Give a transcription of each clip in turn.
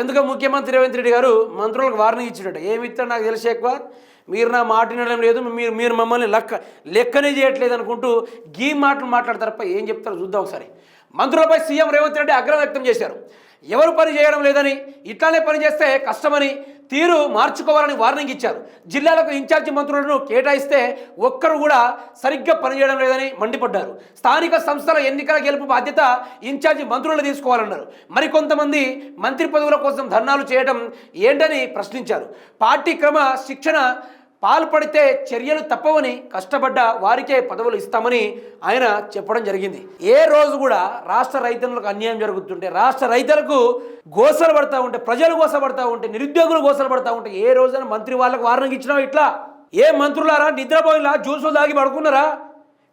ఎందుకు ముఖ్యమంత్రి రేవంత్ రెడ్డి గారు మంత్రులకు వార్నింగ్ ఇచ్చినట్టు ఏమి ఇస్తాడు నాకు తెలిసి ఎక్కువ. మీరు నా మాట వినడం లేదు. మీరు మీరు మమ్మల్ని లెక్క లెక్కనే చేయట్లేదు అనుకుంటూ గీ మాటలు మాట్లాడతారు తప్ప ఏం చెప్తారో చూద్దాం ఒకసారి. మంత్రులపై సీఎం రేవంత్ రెడ్డి ఆగ్రహం వ్యక్తం చేశారు. ఎవరు పని చేయడం లేదని ఇట్లానే పని చేస్తే కష్టమని తీరు మార్చుకోవాలని వార్నింగ్ ఇచ్చారు. జిల్లాలకు ఇన్ఛార్జి మంత్రులను కేటాయిస్తే ఒక్కరు కూడా సరిగ్గా పనిచేయడం లేదని మండిపడ్డారు. స్థానిక సంస్థల ఎన్నికల గెలుపు బాధ్యత ఇన్ఛార్జి మంత్రులు తీసుకోవాలన్నారు. మరికొంతమంది మంత్రి పదవుల కోసం ధర్నాలు చేయడం ఏంటని ప్రశ్నించారు. పార్టీ క్రమ శిక్షణ పాల్పడితే చర్యలు తప్పవని కష్టపడ్డ వారికే పదవులు ఇస్తామని ఆయన చెప్పడం జరిగింది. ఏ రోజు కూడా రాష్ట్ర రైతులకు అన్యాయం జరుగుతుంటే రాష్ట్ర రైతులకు గోసలు పడతా ఉంటే ప్రజలు గోసపడతా ఉంటే నిరుద్యోగులు గోసలు పడతా ఉంటే ఏ రోజైనా మంత్రి వాళ్ళకు వార్నింగ్ ఇచ్చినా ఇట్లా? ఏ మంత్రులారా నిద్రపోయిలా జ్యూసులు దాగి పడుకున్నారా?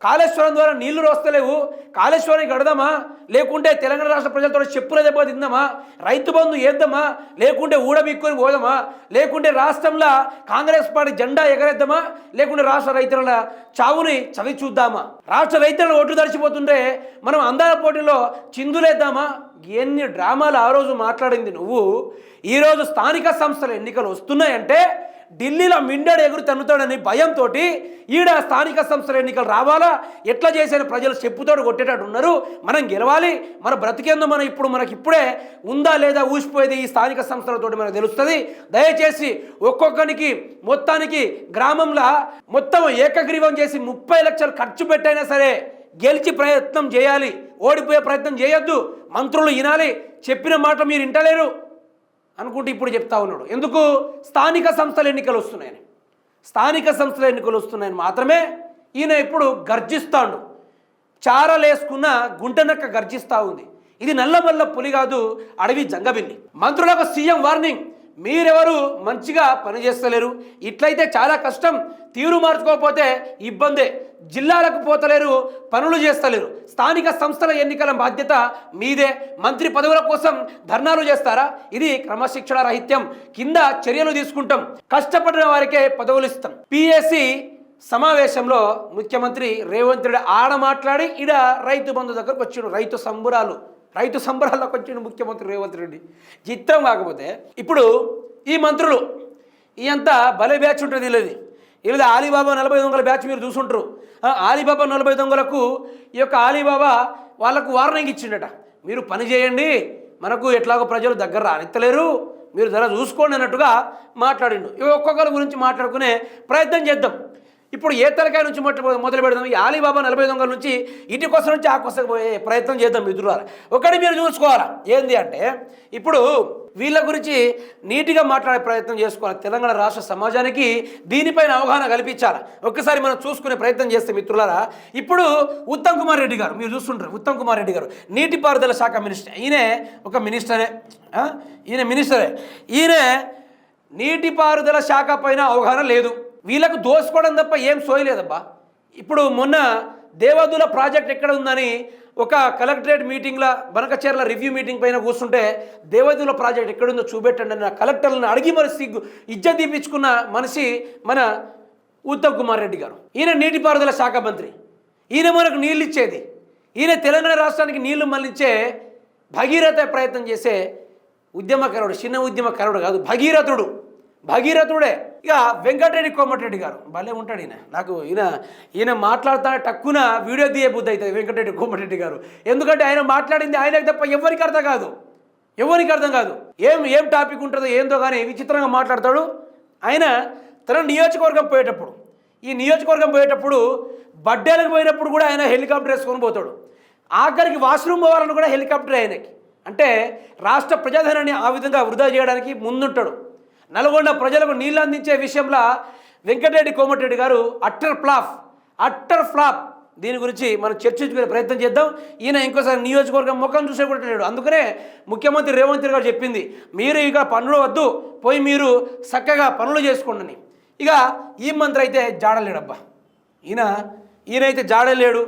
కాళేశ్వరం ద్వారా నీళ్ళు వస్తలేవు కాళేశ్వరానికి కడదామా? లేకుంటే తెలంగాణ రాష్ట్ర ప్రజలతో చెప్పుల దెబ్బ తిందామా? రైతు బంధు ఏద్దామా? లేకుంటే ఊడబిక్కుని పోదామా? లేకుంటే రాష్ట్రంలో కాంగ్రెస్ పార్టీ జెండా ఎగరేద్దామా? లేకుంటే రాష్ట్ర రైతుల చావుని చవి చూద్దామా? రాష్ట్ర రైతులను ఓట్లు తడిచిపోతుంటే మనం అందాల పోటీలో చిందులేద్దామా? ఎన్ని డ్రామాలు ఆ రోజు మాట్లాడింది నువ్వు. ఈరోజు స్థానిక సంస్థల ఎన్నికలు వస్తున్నాయంటే ఢిల్లీలో మిండాడు ఎగురు తన్నుతాడని భయంతో ఈడ స్థానిక సంస్థల ఎన్నికలు రావాలా? ఎట్లా చేసిన ప్రజలు? చెప్పుతోడు కొట్టేటట్టు ఉన్నారు. మనం గెలవాలి. మన బ్రతికేందో మనం ఇప్పుడు మనకి ఇప్పుడే ఉందా లేదా ఊసిపోయేది ఈ స్థానిక సంస్థలతోటి మనకు తెలుస్తుంది. దయచేసి ఒక్కొక్కరికి మొత్తానికి గ్రామంలో మొత్తం ఏకగ్రీవం చేసి ముప్పై లక్షలు ఖర్చు పెట్టైనా సరే గెలిచి ప్రయత్నం చేయాలి. ఓడిపోయే ప్రయత్నం చేయొద్దు. మంత్రులు వినాలి. చెప్పిన మాట మీరు వింటలేరు. అనుకుంటే ఇప్పుడు చెప్తా ఉన్నాడు. ఎందుకు? స్థానిక సంస్థల ఎన్నికలు వస్తున్నాయని. స్థానిక సంస్థల ఎన్నికలు వస్తున్నాయని మాత్రమే ఈయన ఇప్పుడు గర్జిస్తాడు. చారలేసుకున్న గుంటనక్క గర్జిస్తూ ఉంది. ఇది నల్లమల్ల పులి కాదు అడవి జంగబిల్లి. మంత్రులకు సీఎం వార్నింగ్. మీరెవరు మంచిగా పనిచేస్తలేరు? ఇట్లయితే చాలా కష్టం. తీరు మార్చుకోకపోతే ఇబ్బందే. జిల్లాలకు పోతలేరు పనులు చేస్తలేరు. స్థానిక సంస్థల ఎన్నికల బాధ్యత మీదే. మంత్రి పదవుల కోసం ధర్నాలు చేస్తారా? ఇది క్రమశిక్షణ రహిత్యం. కింద చర్యలు తీసుకుంటాం. కష్టపడిన వారికే పదవులు ఇస్తాం. పిఎస్సి సమావేశంలో ముఖ్యమంత్రి రేవంత్ రెడ్డి ఆడ మాట్లాడి ఇడ రైతు బంధు దగ్గరకు వచ్చిండు. రైతు సంబురాలు. రైతు సంబరాల్లోకి వచ్చిన ముఖ్యమంత్రి రేవంత్ రెడ్డి. చిత్రం కాకపోతే ఇప్పుడు ఈ మంత్రులు ఈ అంతా భలే బ్యాచ్ ఉంటుంది వీళ్ళది. వీళ్ళది ఆలీబాబా నలభై దొంగల బ్యాచ్ మీరు చూసుంటారు. ఆలీబాబా నలభై దొంగలకు ఈ యొక్క ఆలీబాబా వాళ్ళకు వార్నింగ్ ఇచ్చిండట. మీరు పని చేయండి మనకు ఎట్లాగో ప్రజలు దగ్గర రానిత్తలేరు మీరు ధర చూసుకోండి అన్నట్టుగా మాట్లాడిండు. ఇవి ఒక్కొక్కరి గురించి మాట్లాడుకునే ప్రయత్నం చేద్దాం. ఇప్పుడు ఏ తలకాయ నుంచి మొదలు పెడదాం? ఈ ఆలీబాబా నలభై దొంగల నుంచి ఇటు కోసం నుంచి ఆ కోసం పోయే ప్రయత్నం చేద్దాం మిత్రులారా. ఒకటి మీరు చూసుకోవాలా? ఏంది అంటే ఇప్పుడు వీళ్ళ గురించి నీటిగా మాట్లాడే ప్రయత్నం చేసుకోవాలి. తెలంగాణ రాష్ట్ర సమాజానికి దీనిపైన అవగాహన కల్పించాలి? ఒక్కసారి మనం చూసుకునే ప్రయత్నం చేస్తే మిత్రులారా ఇప్పుడు ఉత్తమ్ కుమార్ రెడ్డి గారు మీరు చూస్తుంటారు ఉత్తమ్ కుమార్ రెడ్డి గారు నీటిపారుదల శాఖ మినిస్టర్. ఈయనే ఒక మినిస్టరే ఈయన మినిస్టరే. ఈయన నీటిపారుదల శాఖ పైన అవగాహన లేదు. వీళ్ళకు దోసుకోవడం తప్ప ఏం సోయలేదబ్బా ఇప్పుడు మొన్న దేవాదుల ప్రాజెక్ట్ ఎక్కడ ఉందని ఒక కలెక్టరేట్ మీటింగ్లో బనకచేర్ల రివ్యూ మీటింగ్ పైన కూర్చుంటే దేవదుల ప్రాజెక్ట్ ఎక్కడుందో చూపెట్టండి అని కలెక్టర్లను అడిగి మరి సిగ్గు ఇజ్జ తీపించుకున్న మనిషి మన ఉత్తమ్ కుమార్ రెడ్డి గారు. ఈయన నీటిపారుదల శాఖ మంత్రి. ఈయన మనకు నీళ్ళు ఇచ్చేది. ఈయన తెలంగాణ రాష్ట్రానికి నీళ్ళు మళ్ళించే భగీరథ ప్రయత్నం చేసే ఉద్యమకరుడు చిన్న ఉద్యమకరుడు కాదు భగీరథుడు. భగీరథుడే. ఇక వెంకటరెడ్డి కోమటిరెడ్డి గారు భలే ఉంటాడు ఈయన. నాకు ఈయన ఈయన మాట్లాడుతా టక్కున వీడియో తీయ బుద్ధి అవుతుంది వెంకటరెడ్డి కోమటిరెడ్డి గారు. ఎందుకంటే ఆయన మాట్లాడింది ఆయనకు తప్ప ఎవరికి అర్థం కాదు. ఎవరికి అర్థం కాదు. ఏం ఏం టాపిక్ ఉంటుందో ఏందో కానీ విచిత్రంగా మాట్లాడతాడు. ఆయన తన నియోజకవర్గం పోయేటప్పుడు ఈ నియోజకవర్గం పోయేటప్పుడు బడ్డేలకు పోయినప్పుడు కూడా ఆయన హెలికాప్టర్ వేసుకొని పోతాడు. ఆఖరికి వాష్రూమ్ పోవాలని కూడా హెలికాప్టర్ ఆయనకి. అంటే రాష్ట్ర ప్రజాధనాన్ని ఆ విధంగా వృధా చేయడానికి ముందుంటాడు. నల్గొండ ప్రజలకు నీళ్ళు అందించే విషయంలో వెంకటరెడ్డి కోమటిరెడ్డి గారు అట్టర్ ఫ్లాప్ అట్టర్ ఫ్లాప్. దీని గురించి మనం చర్చించుకునే ప్రయత్నం చేద్దాం. ఈయన ఇంకోసారి నియోజకవర్గం ముఖం చూసేకుంటున్నాడు అందుకనే ముఖ్యమంత్రి రేవంత్ రెడ్డి గారు చెప్పింది మీరు ఇక పనులు వద్దు పోయి మీరు చక్కగా పనులు చేసుకోండి ఇక ఈ మంత్రి అయితే జాడలేడబ్బా. ఈయన ఈయనైతే జాడలేడు.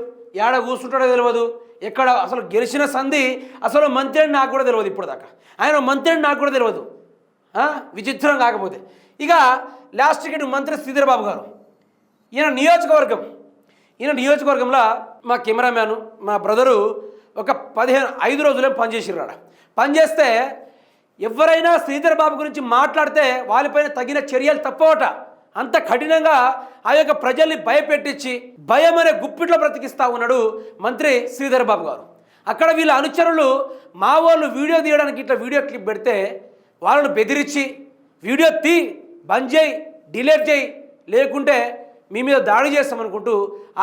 ఏడ కూర్చుంటాడో తెలియదు ఎక్కడ అసలు గెలిచిన సంధి అసలు మంత్రి అని నాకు కూడా తెలియదు ఇప్పుడు దాకా ఆయన మంత్రి అని నాకు కూడా తెలియదు విచిత్రం కాకపోతే. ఇక లాస్ట్కి ఇటు మంత్రి శ్రీధరబాబు గారు. ఈయన నియోజకవర్గం. ఈయన నియోజకవర్గంలో మా కెమెరామ్యాను మా బ్రదరు ఒక పదిహేను ఐదు రోజులే పనిచేసిరాడు పనిచేస్తే ఎవరైనా శ్రీధర్ బాబు గురించి మాట్లాడితే వాళ్ళపైన తగిన చర్యలు తప్పవట. అంత కఠినంగా ఆ యొక్క ప్రజల్ని భయపెట్టించి భయం అనే గుప్పిట్లో బ్రతికిస్తా ఉన్నాడు మంత్రి శ్రీధర్ బాబు గారు. అక్కడ వీళ్ళ అనుచరులు మా వాళ్ళు వీడియో తీయడానికి ఇట్లా వీడియో క్లిప్ పెడితే వాళ్ళను బెదిరించి వీడియో తీ బంద్ చేయి డిలీట్ చేయి లేకుంటే మీ మీద దాడి చేస్తామనుకుంటూ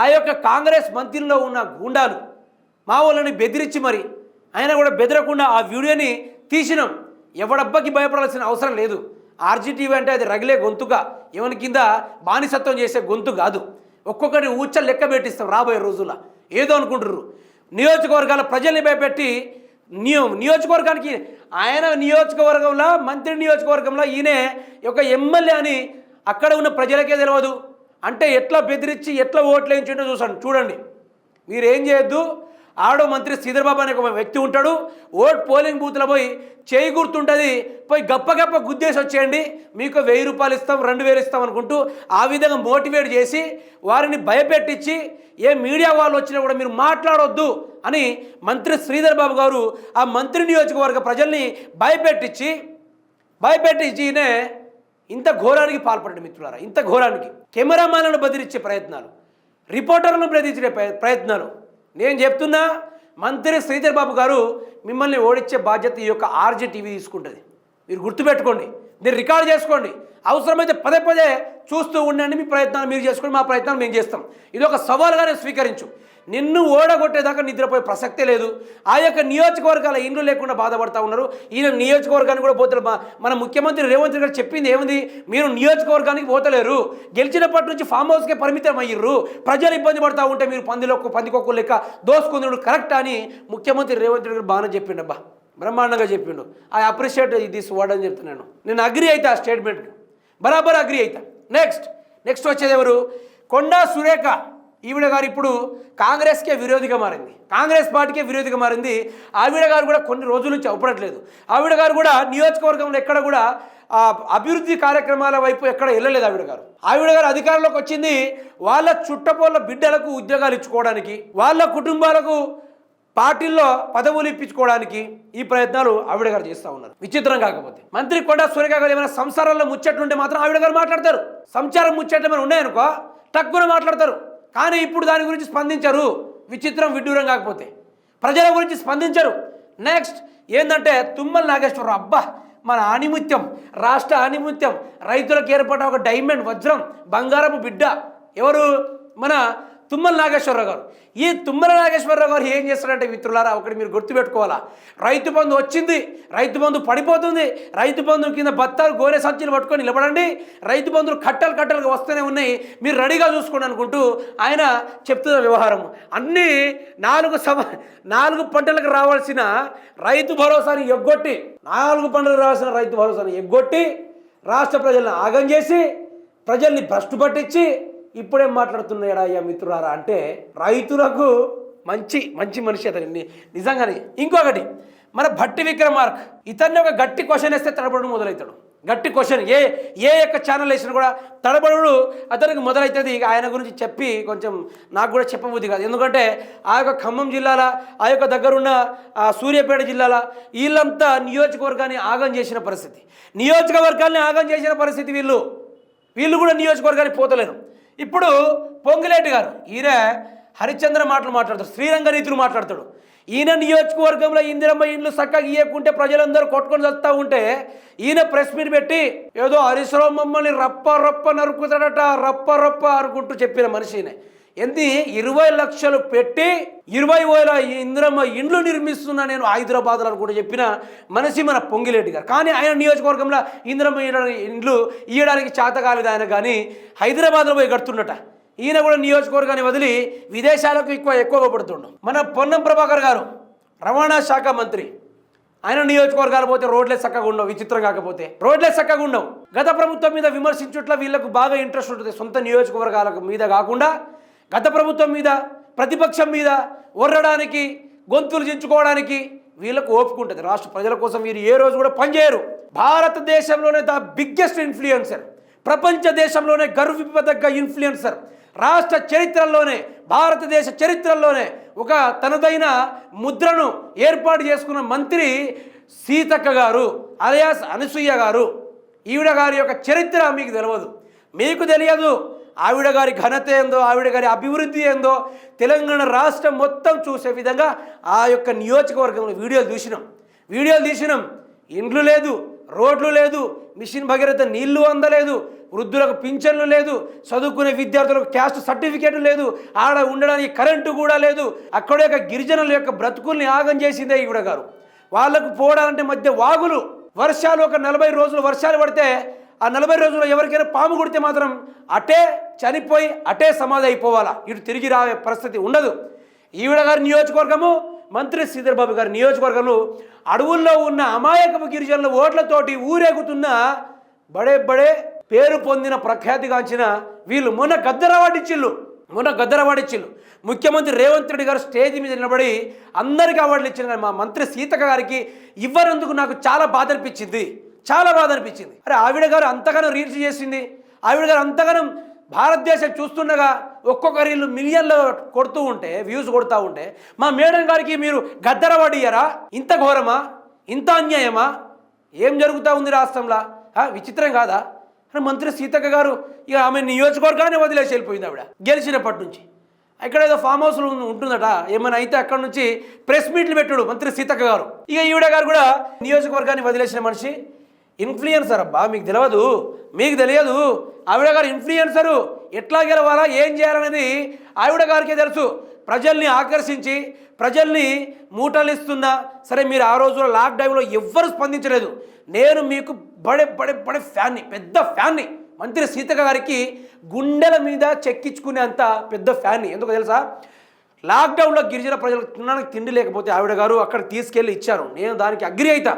ఆ యొక్క కాంగ్రెస్ మంత్రిలో ఉన్న గూండాలు మా వాళ్ళని బెదిరించి మరి ఆయన కూడా బెదరకుండా ఆ వీడియోని తీసినాం. ఎవడబ్బకి భయపడాల్సిన అవసరం లేదు. ఆర్జీటీవీ అంటే అది రగిలే గొంతుగా ఎవరి కింద బానిసత్వం చేసే గొంతు కాదు. ఒక్కొక్కరిని ఊచ లెక్క పెట్టిస్తాం రాబోయే రోజుల్లో. ఏదో అనుకుంటుర్రు. నియోజకవర్గాల ప్రజల్ని భయపెట్టి నియో నియోజకవర్గానికి ఆయన నియోజకవర్గంలో మంత్రి నియోజకవర్గంలో ఈయనే ఒక ఎమ్మెల్యే అని అక్కడ ఉన్న ప్రజలకే తెలియదు అంటే ఎట్లా బెదిరించి ఎట్లా ఓట్లు వేయించిండో చూసాను చూడండి. మీరేం చేయొద్దు ఆడో మంత్రి శ్రీధర్బాబు అనే ఒక వ్యక్తి ఉంటాడు. ఓట్ పోలింగ్ బూత్లో పోయి చేయి గుర్తుంటుంది. పోయి గప్ప గప్ప గుద్దేసి వచ్చేయండి. మీకు వెయ్యి రూపాయలు ఇస్తాం రెండు వేలు ఇస్తాం అనుకుంటూ ఆ విధంగా మోటివేట్ చేసి వారిని భయపెట్టించి ఏ మీడియా వాళ్ళు వచ్చినా కూడా మీరు మాట్లాడొద్దు అని మంత్రి శ్రీధర్ బాబు గారు ఆ మంత్రి నియోజకవర్గ ప్రజల్ని భయపెట్టించి భయపెట్టించినే ఇంత ఘోరానికి పాల్పడండి మిత్రులారా. ఇంత ఘోరానికి. కెమెరామాన్లను బదిలిచ్చే ప్రయత్నాలు. రిపోర్టర్లను బెదిరించే ప్రయత్నాలు. నేను చెప్తున్నా మంత్రి శ్రీధర్ బాబు గారు మిమ్మల్ని ఓడించే బాధ్యత ఈ యొక్క ఆర్జీ టీవీ తీసుకుంటుంది. మీరు గుర్తుపెట్టుకోండి మీరు రికార్డ్ చేసుకోండి. అవసరమైతే పదే పదే చూస్తూ ఉండండి మీ ప్రయత్నాలు మీరు చేసుకోండి మా ప్రయత్నాలు మేము చేస్తాం. ఇది ఒక సవాల్గానే స్వీకరించు. నిన్ను ఓడగొట్టేదాకా నిద్రపోయే ప్రసక్తే లేదు. ఆ యొక్క నియోజకవర్గాల ఇండ్లు లేకుండా బాధపడతా ఉన్నారు. ఈయన నియోజకవర్గానికి కూడా పోతారు మన ముఖ్యమంత్రి రేవంత్ రెడ్డి గారు చెప్పింది ఏముంది? మీరు నియోజకవర్గానికి పోతలేరు. గెలిచినప్పటి నుంచి ఫామ్ హౌస్కే పరిమితం అయ్యారు ప్రజలు ఇబ్బంది పడతా ఉంటే మీరు పందిలో పందికొక్కు లెక్క దోసుకుందుడు. కరెక్ట్ అని ముఖ్యమంత్రి రేవంత్ రెడ్డి గారు బాగానే చెప్పిండబ్బా బ్రహ్మాండంగా చెప్పిండు. ఐ అప్రిషియేట్ దిస్ వర్డ్ అని చెప్తున్నాను నేను. అగ్రి అయితే ఆ స్టేట్మెంట్ బరాబర్ అగ్రి అవుతా నెక్స్ట్ నెక్స్ట్ వచ్చేది ఎవరు? కొండా సురేఖ. ఈవిడ గారు ఇప్పుడు కాంగ్రెస్కే విరోధిగా మారింది. కాంగ్రెస్ పార్టీకే విరోధిగా మారింది. ఆవిడ గారు కూడా కొన్ని రోజుల నుంచి అవపడట్లేదు. ఆవిడ గారు కూడా నియోజకవర్గంలో ఎక్కడ కూడా ఆ, అభివృద్ధి కార్యక్రమాల వైపు ఎక్కడ వెళ్ళలేదు ఆవిడ గారు. ఆవిడ గారు అధికారంలోకి వచ్చింది వాళ్ళ చుట్టపోళ్ళ బిడ్డలకు ఉద్యోగాలు ఇచ్చుకోవడానికి వాళ్ళ కుటుంబాలకు పార్టీల్లో పదవులు ఇప్పించుకోవడానికి ఈ ప్రయత్నాలు ఆవిడ గారు చేస్తూ ఉన్నారు. విచిత్రం కాకపోతే. మంత్రి కొండా సూర్య గారు ఏమైనా సంసారాల్లో ముచ్చట్లుంటే మాత్రం ఆవిడ గారు మాట్లాడతారు. సంచారం ముచ్చట్లు ఏమైనా ఉన్నాయనుకో తక్కువ మాట్లాడతారు. కానీ ఇప్పుడు దాని గురించి స్పందించరు. విచిత్రం విడ్డూరం కాకపోతే. ప్రజల గురించి స్పందించరు. నెక్స్ట్ ఏంటంటే తుమ్మల నాగేశ్వరరావు. అబ్బా మన ఆణిముత్యం రాష్ట్ర ఆణిముత్యం రైతులకు ఏర్పడిన ఒక డైమండ్ వజ్రం బంగారపు బిడ్డ. ఎవరు? మన తుమ్మల నాగేశ్వరరావు గారు. ఈ తుమ్మల నాగేశ్వరరావు గారు ఏం చేస్తారంటే మిత్రులారా ఒకటి మీరు గుర్తుపెట్టుకోవాలా. రైతు బంధు వచ్చింది రైతు బంధు పడిపోతుంది రైతు బంధు కింద బత్తాలు గోరే సంచులు పట్టుకొని నిలబడండి రైతు బంధులు కట్టలు కట్టలుగా వస్తూనే ఉన్నాయి మీరు రెడీగా చూసుకోండి అనుకుంటూ ఆయన చెప్తున్న వ్యవహారం అన్నీ నాలుగు సమ నాలుగు పంటలకు రావాల్సిన రైతు భరోసాని ఎగ్గొట్టి నాలుగు పంటలకు రావాల్సిన రైతు భరోసాని ఎగ్గొట్టి రాష్ట్ర ప్రజలను ఆగం చేసి ప్రజల్ని భ్రష్టు పట్టించి ఇప్పుడేం మాట్లాడుతున్నాడా అయ్యా మిత్రులారా అంటే రైతులకు మంచి మంచి మనిషి అతని. నిజంగానే. ఇంకొకటి మన భట్టి విక్రమార్క్ ఇతన్ని ఒక గట్టి క్వశ్చన్ వేస్తే తడబడడం మొదలవుతాడు గట్టి క్వశ్చన్. ఏ ఏ యొక్క ఛానల్ వేసినా కూడా తడబడుడు అతనికి మొదలవుతుంది ఆయన గురించి చెప్పి కొంచెం నాకు కూడా చెప్పబుద్ధి కాదు. ఎందుకంటే ఆ యొక్క ఖమ్మం జిల్లాల ఆ యొక్క దగ్గరున్న సూర్యాపేట జిల్లాల వీళ్ళంతా నియోజకవర్గాన్ని ఆగం చేసిన పరిస్థితి. నియోజకవర్గాన్ని ఆగం చేసిన పరిస్థితి వీళ్ళు. వీళ్ళు కూడా నియోజకవర్గానికి పోతలేరు. ఇప్పుడు పొంగిలేటి గారు ఈయన హరిశ్చంద్ర మాటలు మాట్లాడతాడు శ్రీరంగ రీతులు మాట్లాడతాడు. ఈయన నియోజకవర్గంలో ఇందిరమ్మ ఇండ్లు చక్కగా ఇయ్యకుంటే ప్రజలందరూ కొట్టుకొని చస్తా ఉంటే ఈయన ప్రెస్ మీట్ పెట్టి ఏదో హరీశ్రావు మమ్మల్ని రప్ప రప్ప నరుకుతాడట రప్ప రప్ప అనుకుంటూ చెప్పిన మనిషినే ఎంది ఇరవై లక్షలు పెట్టి ఇరవై వేల ఇందిరమ్మ ఇండ్లు నిర్మిస్తున్నా నేను హైదరాబాద్లో అని కూడా చెప్పిన మనిషి మన పొంగిరెడ్డి గారు. కానీ ఆయన నియోజకవర్గంలో ఇందిరమ్మ ఇండ్లు ఇయ్యడానికి చేత కాలేదు ఆయన కానీ హైదరాబాద్లో పోయి కడుతున్నట ఈయన కూడా నియోజకవర్గాన్ని వదిలి విదేశాలకు ఎక్కువ ఎక్కువగా పడుతుండు. మన పొన్నం ప్రభాకర్ గారు రవాణా శాఖ మంత్రి. ఆయన నియోజకవర్గాలు పోతే రోడ్లే చక్కగా ఉండవు విచిత్రం కాకపోతే. రోడ్లే చక్కగా ఉండవు. గత ప్రభుత్వం మీద విమర్శించుట్ల వీళ్ళకు బాగా ఇంట్రెస్ట్ ఉంటుంది సొంత నియోజకవర్గాలకు మీద కాకుండా. గత ప్రభుత్వం మీద ప్రతిపక్షం మీద ఒర్రడానికి గొంతులు చించుకోవడానికి వీళ్ళకు ఓపుకుంటుంది రాష్ట్ర ప్రజల కోసం వీరు ఏ రోజు కూడా పనిచేయరు. భారతదేశంలోనే ద బిగ్గెస్ట్ ఇన్ఫ్లుయెన్సర్. ప్రపంచ దేశంలోనే గర్వింపదగ్గ ఇన్ఫ్లుయెన్సర్. రాష్ట్ర చరిత్రలోనే భారతదేశ చరిత్రలోనే ఒక తనదైన ముద్రను ఏర్పాటు చేసుకున్న మంత్రి సీతక్క గారు అలయాస్ అనసూయ గారు. ఈవిడ గారి యొక్క చరిత్ర మీకు తెలియదు మీకు తెలియదు ఆవిడ గారి ఘనత ఏందో ఆవిడ గారి అభివృద్ధి ఏందో తెలంగాణ రాష్ట్రం మొత్తం చూసే విధంగా ఆ యొక్క నియోజకవర్గంలో వీడియోలు చూసినాం వీడియోలు తీసినాం. ఇండ్లు లేదు రోడ్లు లేదు మిషన్ భగీరథ నీళ్ళు అందలేదు వృద్ధులకు పింఛన్లు లేదు చదువుకునే విద్యార్థులకు క్యాస్ట్ సర్టిఫికేట్ లేదు ఆడ ఉండడానికి కరెంటు కూడా లేదు అక్కడ యొక్క గిరిజనుల యొక్క బ్రతుకుల్ని ఆగం చేసిందే ఈవిడ గారు. వాళ్ళకు పోవడాలంటే మధ్య వాగులు. వర్షాలు ఒక నలభై రోజులు వర్షాలు పడితే ఆ నలభై రోజుల్లో ఎవరికైనా పాము కొడితే మాత్రం అటే చనిపోయి అటే సమాధి అయిపోవాలా. ఇటు తిరిగి రావే పరిస్థితి ఉండదు. ఈవిడ గారి నియోజకవర్గము మంత్రి శ్రీధర్బాబు గారి నియోజకవర్గంలో అడవుల్లో ఉన్న అమాయకపు గిరిజనుల ఓట్లతోటి ఊరేగుతున్న బడే బడే పేరు పొందిన ప్రఖ్యాతిగాంచిన వీళ్ళు మొన్న గద్దరవాడిచ్చిళ్ళు. మొన్న గద్దరవాడిచ్చిళ్ళు. ముఖ్యమంత్రి రేవంత్ రెడ్డి గారు స్టేజ్ మీద నిలబడి అందరికీ అవార్డులు ఇచ్చిన మా మంత్రి సీతక్క గారికి ఇవ్వనందుకు నాకు చాలా బాధ అనిపించింది చాలా బాధ అనిపించింది అరే ఆవిడ గారు అంతగానో రీల్స్ చేసింది. ఆవిడ గారు అంతగానో భారతదేశం చూస్తుండగా ఒక్కొక్కరి మిలియన్లు మిలియన్లో కొడుతూ ఉంటే వ్యూస్ కొడుతూ ఉంటే మా మేడం గారికి మీరు గద్దరవాడియ్యరా ఇంత ఘోరమా? ఇంత అన్యాయమా? ఏం జరుగుతూ ఉంది రాష్ట్రంలో? ఆ, విచిత్రం కాదా? అని మంత్రి సీతక్క గారు ఇక ఆమె నియోజకవర్గాన్ని వదిలేసి వెళ్ళిపోయింది ఆవిడ గెలిచినప్పటి నుంచి. ఇక్కడ ఏదో ఫామ్ హౌస్లో ఉంటుందట ఏమైనా అయితే అక్కడ నుంచి ప్రెస్ మీట్లు పెట్టుడు మంత్రి సీతక్క గారు. ఇక ఈవిడ గారు కూడా నియోజకవర్గాన్ని వదిలేసిన మనిషి. ఇన్ఫ్లుయెన్సర్ అబ్బా మీకు తెలియదు మీకు తెలియదు. ఆవిడ గారు ఇన్ఫ్లుయెన్సరు. ఎట్లా గెలవాలా ఏం చేయాలనేది ఆవిడ గారికే తెలుసు. ప్రజల్ని ఆకర్షించి ప్రజల్ని మూటలిస్తున్నా సరే మీరు ఆ రోజుల్లో లాక్డౌన్లో ఎవ్వరు స్పందించలేదు. నేను మీకు బడే బడే బడే ఫ్యాన్ని పెద్ద ఫ్యాన్ని మంత్రి సీతక్క గారికి గుండెల మీద చెక్కించుకునే అంత పెద్ద ఫ్యాన్ని. ఎందుకో తెలుసా? లాక్డౌన్లో గిరిజన ప్రజలకు తినడానికి తిండి లేకపోతే ఆవిడ గారు అక్కడ తీసుకెళ్ళి ఇచ్చారు. నేను దానికి అగ్రి అవుతా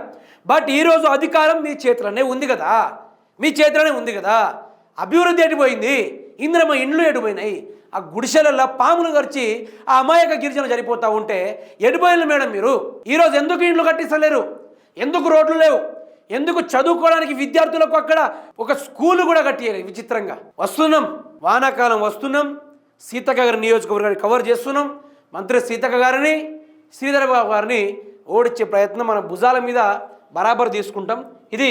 బట్ ఈరోజు అధికారం మీ చేతిలోనే ఉంది కదా. మీ చేతిలోనే ఉంది కదా. అభివృద్ధి ఎటుపోయింది ఇంద్రమ ఇండ్లు ఎటుపోయినాయి ఆ గుడిసెలలో పాములు గరిచి ఆ అమాయక గిరిజన జరిపోతూ ఉంటే ఎడిపోయిన మేడం మీరు? ఈరోజు ఎందుకు ఇండ్లు కట్టిస్తలేరు? ఎందుకు రోడ్లు లేవు? ఎందుకు చదువుకోవడానికి విద్యార్థులకు అక్కడ ఒక స్కూల్ కూడా కట్టియలేదు విచిత్రంగా? వస్తున్నాం. వానాకాలం వస్తున్నాం. సీతక్క గారి నియోజకవర్గాన్ని కవర్ చేస్తున్నాం. మంత్రి సీతక్క గారిని శ్రీధర బాబు గారిని ఓడించే ప్రయత్నం మన భుజాల మీద బరాబర్ తీసుకుంటాం. ఇది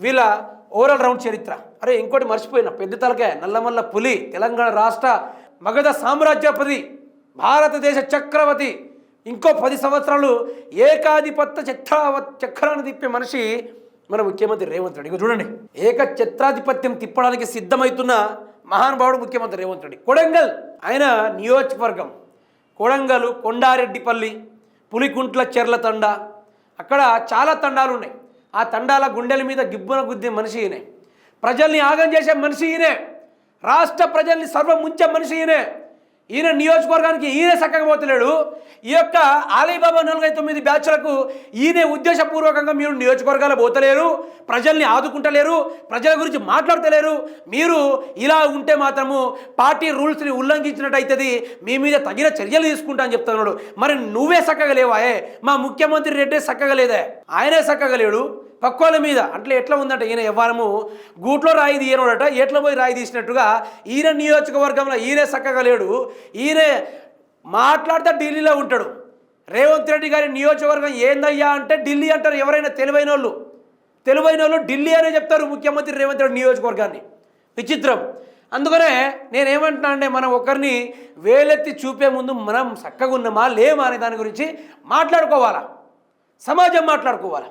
వీళ్ళ ఓవరాల్ రౌండ్ చరిత్ర. అరే ఇంకోటి మర్చిపోయిన. పెద్ద తలకాయ నల్లమల్ల పులి తెలంగాణ రాష్ట్ర మగధ సామ్రాజ్యపతి భారతదేశ చక్రవర్తి. ఇంకో పది సంవత్సరాలు ఏకాధిపత్య చక్రావ చక్రాన్ని తిప్పే మనిషి మన ముఖ్యమంత్రి రేవంత్ రెడ్డి. చూడండి. ఏక చిత్రాధిపత్యం తిప్పడానికి సిద్ధమవుతున్న మహానుభావుడు ముఖ్యమంత్రి రేవంత్ రెడ్డి. కొడంగల్ ఆయన నియోజకవర్గం. కొడంగల్ కొండారెడ్డిపల్లి పులికుంట్ల చెర్ల తండా. అక్కడ చాలా తండాలు ఉన్నాయి. ఆ తండాల గుండెల మీద గిబ్బున గుద్దే మనిషి ఈయనే. ప్రజల్ని ఆగం చేసే మనిషి ఈయనే. రాష్ట్ర ప్రజల్ని సర్వముంచే మనిషి ఈయనే. ఈయన నియోజకవర్గానికి ఈయన సక్కకపోతలేడు ఈ యొక్క ఆలీబాబా నలభై తొమ్మిది బ్యాచ్లకు ఈయనే ఉద్దేశపూర్వకంగా మీరు నియోజకవర్గాలు పోతలేరు ప్రజల్ని ఆదుకుంటలేరు ప్రజల గురించి మాట్లాడతలేరు. మీరు ఇలా ఉంటే మాత్రము పార్టీ రూల్స్ని ఉల్లంఘించినట్టు అవుతుంది మీ మీద తగిన చర్యలు తీసుకుంటా అని చెప్తున్నాడు. మరి నువ్వే చక్కగా లేవాయే. మా ముఖ్యమంత్రి రెడ్డే చక్కగా లేదే. ఆయనే చక్కగా లేడు. మీద అంటే ఎట్లా ఉందంటే ఈయన వ్యవహారము గూట్లో రాయి తీయనోడట ఎట్లా పోయి రాయి తీసినట్టుగా ఈయన నియోజకవర్గంలో ఈయనే చక్కగా లేడు. ఈయనే మాట్లాడితే ఢిల్లీలో ఉంటాడు. రేవంత్ రెడ్డి గారి నియోజకవర్గం ఏందయ్యా అంటే ఢిల్లీ అంటారు ఎవరైనా తెలివైన వాళ్ళు తెలివైన వాళ్ళు ఢిల్లీ అనే చెప్తారు ముఖ్యమంత్రి రేవంత్ రెడ్డి నియోజకవర్గాన్ని. విచిత్రం. అందుకనే నేనేమంటున్నా అంటే మనం ఒకరిని వేలెత్తి చూపే ముందు మనం చక్కగా ఉన్నామా లేమా అనే దాని గురించి మాట్లాడుకోవాలా? సమాజం మాట్లాడుకోవాలి?